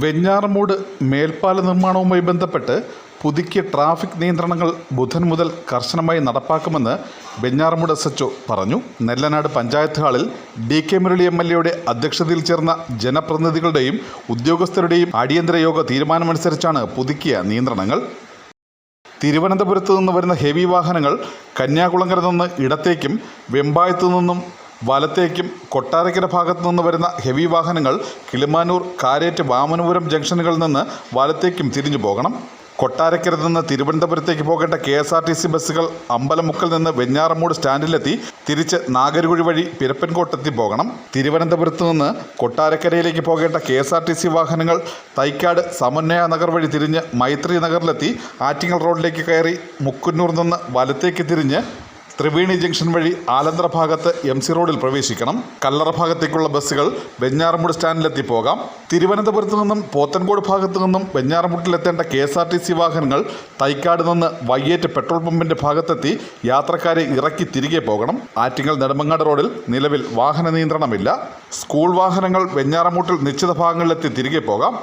വെഞ്ഞാറമൂട് മേൽപ്പാല നിർമ്മാണവുമായി ബന്ധപ്പെട്ട് പുതുക്കിയ ട്രാഫിക് നിയന്ത്രണങ്ങൾ ബുധൻ മുതൽ കർശനമായി നടപ്പാക്കുമെന്ന് വെഞ്ഞാറമൂട് എസ് എച്ച് പറഞ്ഞു. നെല്ലനാട് പഞ്ചായത്ത് ഹാളിൽ D K Murali M L എയുടെ അധ്യക്ഷതയിൽ ചേർന്ന ജനപ്രതിനിധികളുടെയും ഉദ്യോഗസ്ഥരുടെയും അടിയന്തര യോഗ തീരുമാനമനുസരിച്ചാണ് പുതുക്കിയ നിയന്ത്രണങ്ങൾ. തിരുവനന്തപുരത്ത് നിന്ന് വരുന്ന ഹെവി വാഹനങ്ങൾ കന്യാകുളങ്ങര നിന്ന് ഇടത്തേക്കും വെമ്പായത്തു നിന്നും വലത്തേക്കും കൊട്ടാരക്കര ഭാഗത്തു നിന്ന് വരുന്ന ഹെവി വാഹനങ്ങൾ കിളിമാനൂർ കാരേറ്റ് വാമനപുരം ജംഗ്ഷനുകളിൽ നിന്ന് വലത്തേക്കും തിരിഞ്ഞു പോകണം. കൊട്ടാരക്കര നിന്ന് തിരുവനന്തപുരത്തേക്ക് പോകേണ്ട K S R T C ബസ്സുകൾ അമ്പലമുക്കിൽ നിന്ന് വെഞ്ഞാറമൂട് സ്റ്റാൻഡിലെത്തി തിരിച്ച് നാഗരുകുഴി വഴി പിരപ്പൻകോട്ടെത്തി പോകണം. തിരുവനന്തപുരത്ത് നിന്ന് കൊട്ടാരക്കരയിലേക്ക് പോകേണ്ട K S R T C വാഹനങ്ങൾ തൈക്കാട് സമന്വയ നഗർ വഴി തിരിഞ്ഞ് മൈത്രി നഗറിലെത്തി ആറ്റിങ്ങൽ റോഡിലേക്ക് കയറി മുക്കുന്നൂർ നിന്ന് വലത്തേക്ക് തിരിഞ്ഞ് ത്രിവേണി ജംഗ്ഷൻ വഴി ആലന്തര ഭാഗത്ത് എം സി റോഡിൽ പ്രവേശിക്കണം. കല്ലറ ഭാഗത്തേക്കുള്ള ബസ്സുകൾ വെഞ്ഞാറമൂട് സ്റ്റാൻഡിലെത്തി പോകാം. തിരുവനന്തപുരത്ത് നിന്നും പോത്തൻകോട് ഭാഗത്തു നിന്നും വെഞ്ഞാറമൂട്ടിലെത്തേണ്ട K S R T C വാഹനങ്ങൾ തൈക്കാട് നിന്ന് വയ്യേറ്റ് പെട്രോൾ പമ്പിന്റെ ഭാഗത്തെത്തി യാത്രക്കാരെ ഇറക്കി തിരികെ പോകണം. ആറ്റിങ്ങൽ നെടുമങ്ങാട് റോഡിൽ നിലവിൽ വാഹന നിയന്ത്രണമില്ല. സ്കൂൾ വാഹനങ്ങൾ വെഞ്ഞാറമൂട്ടിൽ നിശ്ചിത ഭാഗങ്ങളിലെത്തി തിരികെ പോകാം.